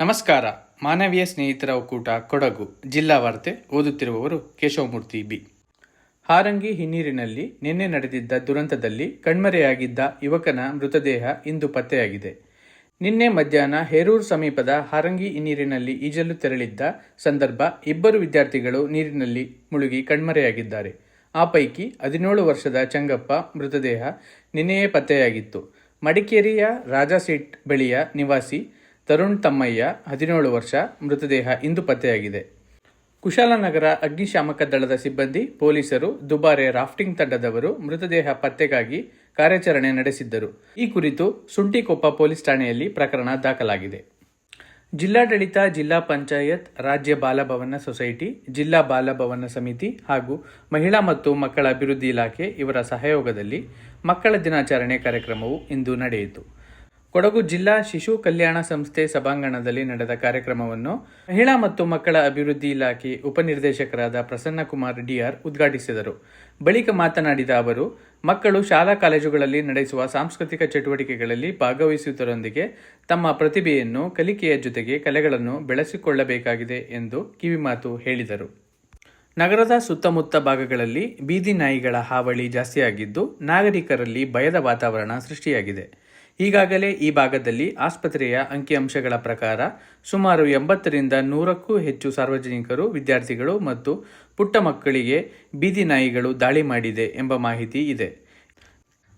ನಮಸ್ಕಾರ. ಮಾನವೀಯ ಸ್ನೇಹಿತರ ಒಕ್ಕೂಟ ಕೊಡಗು. ಜಿಲ್ಲಾ ವಾರ್ತೆ ಓದುತ್ತಿರುವವರು ಕೇಶವಮೂರ್ತಿ ಬಿ. ಹಾರಂಗಿ ಹಿನ್ನೀರಿನಲ್ಲಿ ನಿನ್ನೆ ನಡೆದಿದ್ದ ದುರಂತದಲ್ಲಿ ಕಣ್ಮರೆಯಾಗಿದ್ದ ಯುವಕನ ಮೃತದೇಹ ಇಂದು ಪತ್ತೆಯಾಗಿದೆ. ನಿನ್ನೆ ಮಧ್ಯಾಹ್ನ ಹೇರೂರು ಸಮೀಪದ ಹಾರಂಗಿ ಹಿನ್ನೀರಿನಲ್ಲಿ ಈಜಲು ತೆರಳಿದ್ದ ಸಂದರ್ಭ ಇಬ್ಬರು ವಿದ್ಯಾರ್ಥಿಗಳು ನೀರಿನಲ್ಲಿ ಮುಳುಗಿ ಕಣ್ಮರೆಯಾಗಿದ್ದಾರೆ. ಆ ಪೈಕಿ ಹದಿನೇಳು ವರ್ಷದ ಚಂಗಪ್ಪ ಮೃತದೇಹ ನಿನ್ನೆಯೇ ಪತ್ತೆಯಾಗಿತ್ತು. ಮಡಿಕೇರಿಯ ರಾಜಾಸೀಟ್ ಬಳಿಯ ನಿವಾಸಿ ತರುಣ್ ತಮ್ಮಯ್ಯ, ಹದಿನೇಳು ವರ್ಷ, ಮೃತದೇಹ ಇಂದು ಪತ್ತೆಯಾಗಿದೆ. ಕುಶಾಲನಗರ ಅಗ್ನಿಶಾಮಕ ದಳದ ಸಿಬ್ಬಂದಿ, ಪೊಲೀಸರು, ದುಬಾರೆ ರಾಫ್ಟಿಂಗ್ ತಂಡದವರು ಮೃತದೇಹ ಪತ್ತೆಗಾಗಿ ಕಾರ್ಯಾಚರಣೆ ನಡೆಸಿದ್ದರು. ಈ ಕುರಿತು ಸುಂಟಿಕೊಪ್ಪ ಪೊಲೀಸ್ ಠಾಣೆಯಲ್ಲಿ ಪ್ರಕರಣ ದಾಖಲಾಗಿದೆ. ಜಿಲ್ಲಾಡಳಿತ, ಜಿಲ್ಲಾ ಪಂಚಾಯತ್, ರಾಜ್ಯ ಬಾಲಭವನ ಸೊಸೈಟಿ, ಜಿಲ್ಲಾ ಬಾಲಭವನ ಸಮಿತಿ ಹಾಗೂ ಮಹಿಳಾ ಮತ್ತು ಮಕ್ಕಳ ಅಭಿವೃದ್ಧಿ ಇಲಾಖೆ ಇವರ ಸಹಯೋಗದಲ್ಲಿ ಮಕ್ಕಳ ದಿನಾಚರಣೆ ಕಾರ್ಯಕ್ರಮವು ಇಂದು ನಡೆಯಿತು. ಕೊಡಗು ಜಿಲ್ಲಾ ಶಿಶು ಕಲ್ಯಾಣ ಸಂಸ್ಥೆ ಸಭಾಂಗಣದಲ್ಲಿ ನಡೆದ ಕಾರ್ಯಕ್ರಮವನ್ನು ಮಹಿಳಾ ಮತ್ತು ಮಕ್ಕಳ ಅಭಿವೃದ್ಧಿ ಇಲಾಖೆ ಉಪನಿರ್ದೇಶಕರಾದ ಪ್ರಸನ್ನಕುಮಾರ್ ಡಿಆರ್ ಉದ್ಘಾಟಿಸಿದರು. ಬಳಿಕ ಮಾತನಾಡಿದ ಅವರು, ಮಕ್ಕಳು ಶಾಲಾ ಕಾಲೇಜುಗಳಲ್ಲಿ ನಡೆಸುವ ಸಾಂಸ್ಕೃತಿಕ ಚಟುವಟಿಕೆಗಳಲ್ಲಿ ಭಾಗವಹಿಸುವುದರೊಂದಿಗೆ ತಮ್ಮ ಪ್ರತಿಭೆಯನ್ನು ಕಲಿಕೆಯ ಜೊತೆಗೆ ಕಲೆಗಳನ್ನು ಬೆಳೆಸಿಕೊಳ್ಳಬೇಕಾಗಿದೆ ಎಂದು ಕಿವಿಮಾತು ಹೇಳಿದರು. ನಗರದ ಸುತ್ತಮುತ್ತ ಭಾಗಗಳಲ್ಲಿ ಬೀದಿ ನಾಯಿಗಳ ಹಾವಳಿ ಜಾಸ್ತಿಯಾಗಿದ್ದು, ನಾಗರಿಕರಲ್ಲಿ ಭಯದ ವಾತಾವರಣ ಸೃಷ್ಟಿಯಾಗಿದೆ. ಈಗಾಗಲೇ ಈ ಭಾಗದಲ್ಲಿ ಆಸ್ಪತ್ರೆಯ ಅಂಕಿಅಂಶಗಳ ಪ್ರಕಾರ ಸುಮಾರು ಎಂಬತ್ತರಿಂದ ನೂರಕ್ಕೂ ಹೆಚ್ಚು ಸಾರ್ವಜನಿಕರು, ವಿದ್ಯಾರ್ಥಿಗಳು ಮತ್ತು ಪುಟ್ಟ ಮಕ್ಕಳಿಗೆ ಬೀದಿ ನಾಯಿಗಳು ದಾಳಿ ಮಾಡಿದೆ ಎಂಬ ಮಾಹಿತಿ ಇದೆ.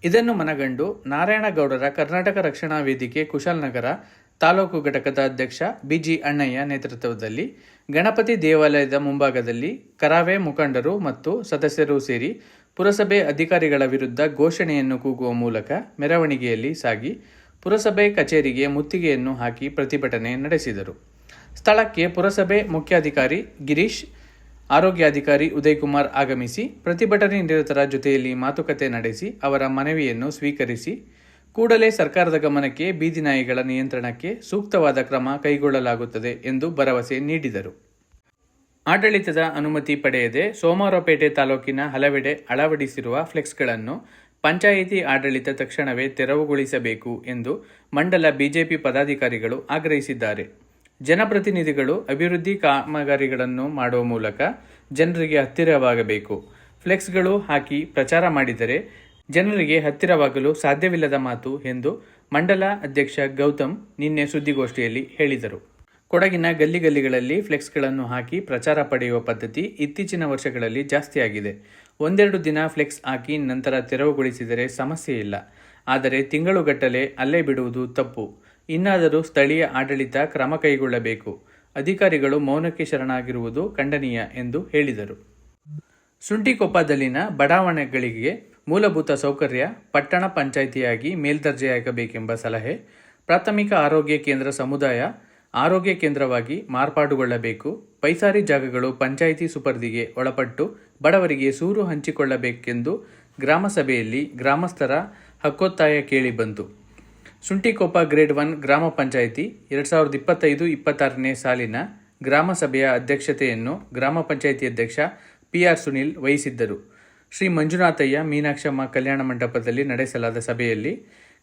ಇದನ್ನು ಮನಗಂಡು ನಾರಾಯಣಗೌಡರ ಕರ್ನಾಟಕ ರಕ್ಷಣಾ ವೇದಿಕೆ ಕುಶಾಲನಗರ ತಾಲೂಕು ಘಟಕದ ಅಧ್ಯಕ್ಷ ಬಿಜಿ ಅಣ್ಣಯ್ಯ ನೇತೃತ್ವದಲ್ಲಿ ಗಣಪತಿ ದೇವಾಲಯದ ಮುಂಭಾಗದಲ್ಲಿ ಕರಾವೆ ಮುಖಂಡರು ಮತ್ತು ಸದಸ್ಯರು ಸೇರಿ ಪುರಸಭೆ ಅಧಿಕಾರಿಗಳ ವಿರುದ್ಧ ಘೋಷಣೆಯನ್ನು ಕೂಗುವ ಮೂಲಕ ಮೆರವಣಿಗೆಯಲ್ಲಿ ಸಾಗಿ ಪುರಸಭೆ ಕಚೇರಿಗೆ ಮುತ್ತಿಗೆಯನ್ನು ಹಾಕಿ ಪ್ರತಿಭಟನೆ ನಡೆಸಿದರು. ಸ್ಥಳಕ್ಕೆ ಪುರಸಭೆ ಮುಖ್ಯಾಧಿಕಾರಿ ಗಿರೀಶ್, ಆರೋಗ್ಯಾಧಿಕಾರಿ ಉದಯಕುಮಾರ್ ಆಗಮಿಸಿ ಪ್ರತಿಭಟನೆ ನಿರತರ ಜೊತೆಯಲ್ಲಿ ಮಾತುಕತೆ ನಡೆಸಿ ಅವರ ಮನವಿಯನ್ನು ಸ್ವೀಕರಿಸಿ ಕೂಡಲೇ ಸರ್ಕಾರದ ಗಮನಕ್ಕೆ ಬೀದಿ ನಾಯಿಗಳ ನಿಯಂತ್ರಣಕ್ಕೆ ಸೂಕ್ತವಾದ ಕ್ರಮ ಕೈಗೊಳ್ಳಲಾಗುತ್ತದೆ ಎಂದು ಭರವಸೆ ನೀಡಿದರು. ಆಡಳಿತದ ಅನುಮತಿ ಪಡೆಯದೆ ಸೋಮವಾರಪೇಟೆ ತಾಲೂಕಿನ ಹಲವೆಡೆ ಅಳವಡಿಸಿರುವ ಫ್ಲೆಕ್ಸ್ಗಳನ್ನು ಪಂಚಾಯಿತಿ ಆಡಳಿತ ತಕ್ಷಣವೇ ತೆರವುಗೊಳಿಸಬೇಕು ಎಂದು ಮಂಡಲ ಬಿಜೆಪಿ ಪದಾಧಿಕಾರಿಗಳು ಆಗ್ರಹಿಸಿದ್ದಾರೆ. ಜನಪ್ರತಿನಿಧಿಗಳು ಅಭಿವೃದ್ಧಿ ಕಾಮಗಾರಿಗಳನ್ನು ಮಾಡುವ ಮೂಲಕ ಜನರಿಗೆ ಹತ್ತಿರವಾಗಬೇಕು. ಫ್ಲೆಕ್ಸ್ಗಳು ಹಾಕಿ ಪ್ರಚಾರ ಮಾಡಿದರೆ ಜನರಿಗೆ ಹತ್ತಿರವಾಗಲು ಸಾಧ್ಯವಿಲ್ಲದ ಮಾತು ಎಂದು ಮಂಡಲ ಅಧ್ಯಕ್ಷ ಗೌತಮ್ ನಿನ್ನೆ ಸುದ್ದಿಗೋಷ್ಠಿಯಲ್ಲಿ ಹೇಳಿದರು. ಕೊಡಗಿನ ಗಲ್ಲಿ ಗಲ್ಲಿಗಳಲ್ಲಿ ಫ್ಲೆಕ್ಸ್ಗಳನ್ನು ಹಾಕಿ ಪ್ರಚಾರ ಪಡೆಯುವ ಪದ್ಧತಿ ಇತ್ತೀಚಿನ ವರ್ಷಗಳಲ್ಲಿ ಜಾಸ್ತಿಯಾಗಿದೆ. ಒಂದೆರಡು ದಿನ ಫ್ಲೆಕ್ಸ್ ಹಾಕಿ ನಂತರ ತೆರವುಗೊಳಿಸಿದರೆ ಸಮಸ್ಯೆ ಇಲ್ಲ. ಆದರೆ ತಿಂಗಳುಗಟ್ಟಲೆ ಅಲ್ಲೇ ಬಿಡುವುದು ತಪ್ಪು. ಇನ್ನಾದರೂ ಸ್ಥಳೀಯ ಆಡಳಿತ ಕ್ರಮ ಕೈಗೊಳ್ಳಬೇಕು. ಅಧಿಕಾರಿಗಳು ಮೌನಕ್ಕೆ ಶರಣಾಗಿರುವುದು ಖಂಡನೀಯ ಎಂದು ಹೇಳಿದರು. ಸುಂಟಿಕೊಪ್ಪದಲ್ಲಿನ ಬಡಾವಣೆಗಳಿಗೆ ಮೂಲಭೂತ ಸೌಕರ್ಯ ಪಟ್ಟಣ ಪಂಚಾಯಿತಿಯಾಗಿ ಮೇಲ್ದರ್ಜೆಯಾಗಬೇಕೆಂಬ ಸಲಹೆ, ಪ್ರಾಥಮಿಕ ಆರೋಗ್ಯ ಕೇಂದ್ರ ಸಮುದಾಯ ಆರೋಗ್ಯ ಕೇಂದ್ರವಾಗಿ ಮಾರ್ಪಾಡುಗೊಳ್ಳಬೇಕು, ಪೈಸಾರಿ ಜಾಗಗಳು ಪಂಚಾಯಿತಿ ಸುಪರ್ದಿಗೆ ಒಳಪಟ್ಟು ಬಡವರಿಗೆ ಸೂರು ಹಂಚಿಕೊಳ್ಳಬೇಕೆಂದು ಗ್ರಾಮ ಸಭೆಯಲ್ಲಿ ಗ್ರಾಮಸ್ಥರ ಹಕ್ಕೊತ್ತಾಯ ಕೇಳಿಬಂತು ಸುಂಟಿಕೊಪ್ಪ ಗ್ರೇಡ್ ಒನ್ ಗ್ರಾಮ ಪಂಚಾಯಿತಿ ಎರಡು ಸಾವಿರದ ಇಪ್ಪತ್ತೈದು ಇಪ್ಪತ್ತಾರನೇ ಸಾಲಿನ ಗ್ರಾಮ ಸಭೆಯ ಅಧ್ಯಕ್ಷತೆಯನ್ನು ಗ್ರಾಮ ಪಂಚಾಯಿತಿ ಅಧ್ಯಕ್ಷ ಪಿ ಆರ್ ಸುನಿಲ್ ವಹಿಸಿದ್ದರು. ಶ್ರೀ ಮಂಜುನಾಥಯ್ಯ ಮೀನಾಕ್ಷಮ್ಮ ಕಲ್ಯಾಣ ಮಂಟಪದಲ್ಲಿ ನಡೆಸಲಾದ ಸಭೆಯಲ್ಲಿ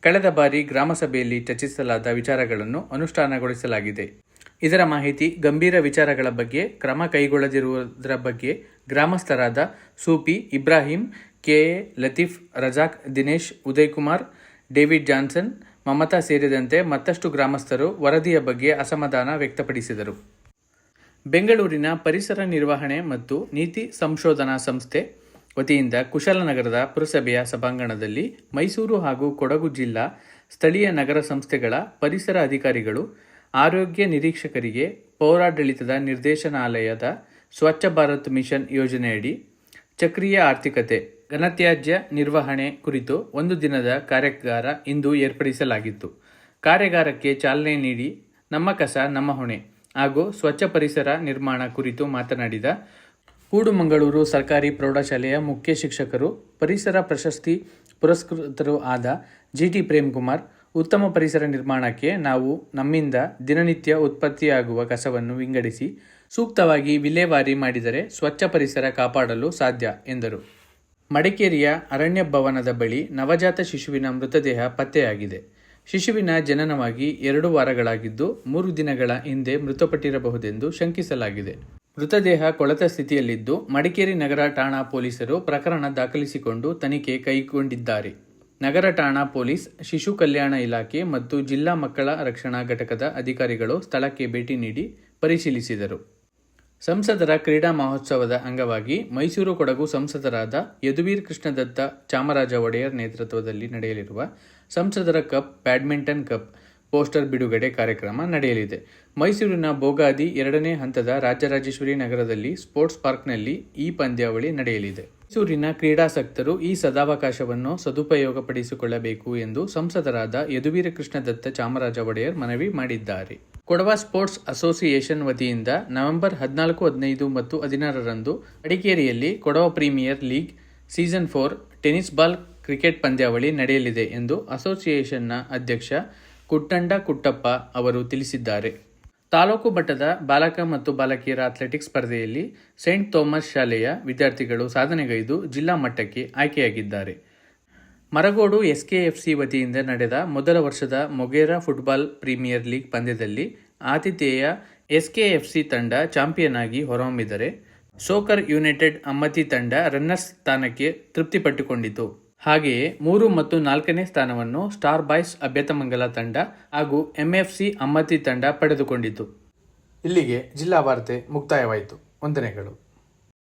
ಕಳೆದ ಬಾರಿ ಗ್ರಾಮಸಭೆಯಲ್ಲಿ ಚರ್ಚಿಸಲಾದ ವಿಚಾರಗಳನ್ನು ಅನುಷ್ಠಾನಗೊಳಿಸಲಾಗಿದೆ. ಇದರ ಮಾಹಿತಿ, ಗಂಭೀರ ವಿಚಾರಗಳ ಬಗ್ಗೆ, ಕ್ರಮ ಕೈಗೊಳ್ಳದಿರುವುದರ ಬಗ್ಗೆ ಗ್ರಾಮಸ್ಥರಾದ Soopi Ibrahim, K Latif, Razak, Dinesh Uday Kumar David Johnson, Mamata ಸೇರಿದಂತೆ ಮತ್ತಷ್ಟು ಗ್ರಾಮಸ್ಥರು ವರದಿಯ ಬಗ್ಗೆ ಅಸಮಾಧಾನ ವ್ಯಕ್ತಪಡಿಸಿದರು. ಬೆಂಗಳೂರಿನ ಪರಿಸರ ನಿರ್ವಹಣೆ ಮತ್ತು ನೀತಿ ಸಂಶೋಧನಾ ಸಂಸ್ಥೆ ವತಿಯಿಂದ ಕುಶಾಲನಗರದ ಪುರಸಭೆಯ ಸಭಾಂಗಣದಲ್ಲಿ ಮೈಸೂರು ಹಾಗೂ ಕೊಡಗು ಜಿಲ್ಲಾ ಸ್ಥಳೀಯ ನಗರ ಸಂಸ್ಥೆಗಳ ಪರಿಸರ ಅಧಿಕಾರಿಗಳು, ಆರೋಗ್ಯ ನಿರೀಕ್ಷಕರಿಗೆ ಪೌರಾಡಳಿತದ ನಿರ್ದೇಶನಾಲಯದ ಸ್ವಚ್ಛ ಭಾರತ್ ಮಿಷನ್ ಯೋಜನೆಯಡಿ ಚಕ್ರೀಯ ಆರ್ಥಿಕತೆ, ಘನತ್ಯಾಜ್ಯ ನಿರ್ವಹಣೆ ಕುರಿತು ಒಂದು ದಿನದ ಕಾರ್ಯಾಗಾರ ಇಂದು ಏರ್ಪಡಿಸಲಾಗಿತ್ತು. ಕಾರ್ಯಾಗಾರಕ್ಕೆ ಚಾಲನೆ ನೀಡಿ ನಮ್ಮ ಕಸ, ನಮ್ಮ ಹೊಣೆ ಹಾಗೂ ಸ್ವಚ್ಛ ಪರಿಸರ ನಿರ್ಮಾಣ ಕುರಿತು ಮಾತನಾಡಿದ ಕೂಡುಮಂಗಳೂರು ಸರ್ಕಾರಿ ಪ್ರೌಢಶಾಲೆಯ ಮುಖ್ಯ ಶಿಕ್ಷಕರು, ಪರಿಸರ ಪ್ರಶಸ್ತಿ ಪುರಸ್ಕೃತರು ಆದ ಜಿಟಿ ಪ್ರೇಮ್ಕುಮಾರ್, ಉತ್ತಮ ಪರಿಸರ ನಿರ್ಮಾಣಕ್ಕೆ ನಾವು ನಮ್ಮಿಂದ ದಿನನಿತ್ಯ ಉತ್ಪತ್ತಿಯಾಗುವ ಕಸವನ್ನು ವಿಂಗಡಿಸಿ ಸೂಕ್ತವಾಗಿ ವಿಲೇವಾರಿ ಮಾಡಿದರೆ ಸ್ವಚ್ಛ ಪರಿಸರ ಕಾಪಾಡಲು ಸಾಧ್ಯ, ಎಂದರು. ಮಡಿಕೇರಿಯ ಅರಣ್ಯ ಭವನದ ಬಳಿ ನವಜಾತ ಶಿಶುವಿನ ಮೃತದೇಹ ಪತ್ತೆಯಾಗಿದೆ. ಶಿಶುವಿನ ಜನನವಾಗಿ ಎರಡು ವಾರಗಳಾಗಿದ್ದು ಮೂರು ದಿನಗಳ ಹಿಂದೆ ಮೃತಪಟ್ಟಿರಬಹುದೆಂದು ಶಂಕಿಸಲಾಗಿದೆ. ಮೃತದೇಹ ಕೊಳೆತ ಸ್ಥಿತಿಯಲ್ಲಿದ್ದು, ಮಡಿಕೇರಿ ನಗರ ಠಾಣಾ ಪೊಲೀಸರು ಪ್ರಕರಣ ದಾಖಲಿಸಿಕೊಂಡು ತನಿಖೆ ಕೈಗೊಂಡಿದ್ದಾರೆ. ನಗರ ಠಾಣಾ ಪೊಲೀಸ್, ಶಿಶು ಕಲ್ಯಾಣ ಇಲಾಖೆ ಮತ್ತು ಜಿಲ್ಲಾ ಮಕ್ಕಳ ರಕ್ಷಣಾ ಘಟಕದ ಅಧಿಕಾರಿಗಳು ಸ್ಥಳಕ್ಕೆ ಭೇಟಿ ನೀಡಿ ಪರಿಶೀಲಿಸಿದರು. ಸಂಸದರ ಕ್ರೀಡಾ ಮಹೋತ್ಸವದ ಅಂಗವಾಗಿ ಮೈಸೂರು ಕೊಡಗು ಸಂಸದರಾದ ಯದುವೀರ್ ಕೃಷ್ಣದತ್ತ ಚಾಮರಾಜ ಒಡೆಯರ್ ನೇತೃತ್ವದಲ್ಲಿ ನಡೆಯಲಿರುವ ಸಂಸದರ ಕಪ್ ಬ್ಯಾಡ್ಮಿಂಟನ್ ಕಪ್ ಪೋಸ್ಟರ್ ಬಿಡುಗಡೆ ಕಾರ್ಯಕ್ರಮ ನಡೆಯಲಿದೆ. ಮೈಸೂರಿನ ಬೋಗಾದಿ ಎರಡನೇ ಹಂತದ ರಾಜರಾಜೇಶ್ವರಿ ನಗರದಲ್ಲಿ ಸ್ಪೋರ್ಟ್ಸ್ ಪಾರ್ಕ್ನಲ್ಲಿ ಈ ಪಂದ್ಯಾವಳಿ ನಡೆಯಲಿದೆ. ಮೈಸೂರಿನ ಕ್ರೀಡಾಸಕ್ತರು ಈ ಸದಾವಕಾಶವನ್ನು ಸದುಪಯೋಗಪಡಿಸಿಕೊಳ್ಳಬೇಕು ಎಂದು ಸಂಸದರಾದ ಯದುವೀರ ಕೃಷ್ಣದತ್ತ ಚಾಮರಾಜ ಒಡೆಯರ್ ಮನವಿ ಮಾಡಿದ್ದಾರೆ. ಕೊಡವ ಸ್ಪೋರ್ಟ್ಸ್ ಅಸೋಸಿಯೇಷನ್ ವತಿಯಿಂದ ನವೆಂಬರ್ ಹದಿನಾಲ್ಕು, ಹದಿನೈದು ಮತ್ತು ಹದಿನಾರರಂದು ಅಡಿಕೇರಿಯಲ್ಲಿ Kodava premier league season four tennis ball cricket ಪಂದ್ಯಾವಳಿ ನಡೆಯಲಿದೆ ಎಂದು ಅಸೋಸಿಯೇಷನ್ನ ಅಧ್ಯಕ್ಷ ಕುಟ್ಟಂಡ ಕುಟ್ಟಪ್ಪ ಅವರು ತಿಳಿಸಿದ್ದಾರೆ. ತಾಲೂಕು ಮಟ್ಟದ ಬಾಲಕ ಮತ್ತು ಬಾಲಕಿಯರ ಅಥ್ಲೆಟಿಕ್ಸ್ ಸ್ಪರ್ಧೆಯಲ್ಲಿ ಸೇಂಟ್ ಥೋಮಸ್ ಶಾಲೆಯ ವಿದ್ಯಾರ್ಥಿಗಳು ಸಾಧನೆಗೈದು ಜಿಲ್ಲಾ ಮಟ್ಟಕ್ಕೆ ಆಯ್ಕೆಯಾಗಿದ್ದಾರೆ. ಮರಗೋಡು ಎಸ್ಕೆಎಫ್ಸಿ ವತಿಯಿಂದ ನಡೆದ ಮೊದಲ ವರ್ಷದ ಮೊಗೇರಾ ಫುಟ್ಬಾಲ್ ಪ್ರೀಮಿಯರ್ ಲೀಗ್ ಪಂದ್ಯದಲ್ಲಿ ಆತಿಥೇಯ ಎಸ್ಕೆಎಫ್ಸಿ ತಂಡ ಚಾಂಪಿಯನ್ ಆಗಿ ಹೊರಹೊಮ್ಮಿದರೆ, ಸೋಕರ್ ಯುನೈಟೆಡ್ ಅಮ್ಮತಿ ತಂಡ ರನ್ನರ್ಸ್ ಸ್ಥಾನಕ್ಕೆ ತೃಪ್ತಿಪಟ್ಟುಕೊಂಡಿತು. ಹಾಗೆಯೇ ಮೂರು ಮತ್ತು ನಾಲ್ಕನೇ ಸ್ಥಾನವನ್ನು ಸ್ಟಾರ್ ಬಾಯ್ಸ್ ಅಭ್ಯತಮಂಗಲ ತಂಡ ಹಾಗೂ ಎಂಎಫ್ಸಿ ಅಮ್ಮತಿ ತಂಡ ಪಡೆದುಕೊಂಡಿತು ಇಲ್ಲಿಗೆ ಜಿಲ್ಲಾ ವಾರ್ತೆ ಮುಕ್ತಾಯವಾಯಿತು. ವಂದನೆಗಳು.